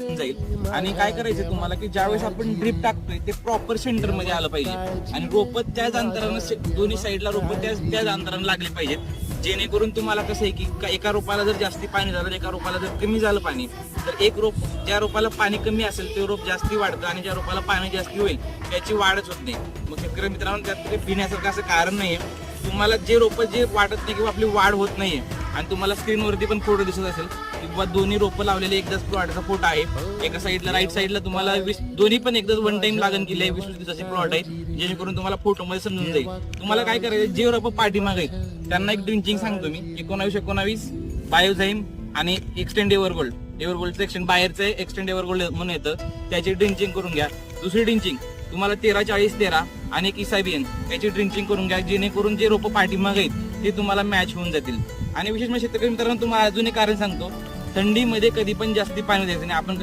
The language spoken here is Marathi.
जाईल. आणि काय करायचं तुम्हाला की ज्यावेळेस आपण ड्रिप टाकतोय ते प्रॉपर सेंटरमध्ये आलं पाहिजे. आणि रोप त्याच अंतरानं दोन्ही साईडला रोप त्याच त्याच अंतरानं लागले पाहिजेत. जेणेकरून तुम्हाला कसं आहे की एका रोपाला जर जास्ती पाणी झालं एका रोपाला जर कमी झालं पाणी तर एक रोप ज्या रोपाला पाणी कमी असेल ते रोप जास्ती वाढतं आणि ज्या रोपाला पाणी जास्ती होईल त्याची वाढच होत नाही. मग शेतकरी मित्रांनो त्यात पिण्यासारखं असं कारण नाहीये. तुम्हाला जे रोपं जे वाटत नाही किंवा आपली वाढ होत नाहीये आणि तुम्हाला स्क्रीनवरती पण फोटो दिसत असेल. किंवा दोन्ही रोपं लावलेले एकदाच प्लॉटचा फोटो आहे. एका साईडला राईट साईडला तुम्हाला दोन्ही पण एकदाच वन टाइम लागण केली आहे. वीस वीस दिवसाचे प्लॉट आहे जेणेकरून तुम्हाला फोटोमध्ये समजून जाईल. तुम्हाला काय करायचं जे रोपं पाठीमाग आहेत त्यांना एक ड्रिंचिंग सांगतो मी एकोणावीस एकोणावीस बायोझाईम आणि एक्सटेंड एवर गोल्ड एवर बाहेरचं एक्सटेंड एवर गोल्ड म्हणून येतं. त्याची ड्रिंचिंग करून घ्या. दुसरी ड्रिंचिंग तुम्हाला तेरा चाळीस तेरा आणि एक इसाबियन याची ड्रिंचिंग करून घ्या जेणेकरून जे रोपं पाठीमाग आहेत ते तुम्हाला मॅच होऊन जातील. आणि विशेष म्हणजे शेतकरी मित्रांनो तुम्हाला अजून एक कारण सांगतो. थंडीमध्ये कधी पण जास्ती पाणी द्यायचं नाही. आपण कसं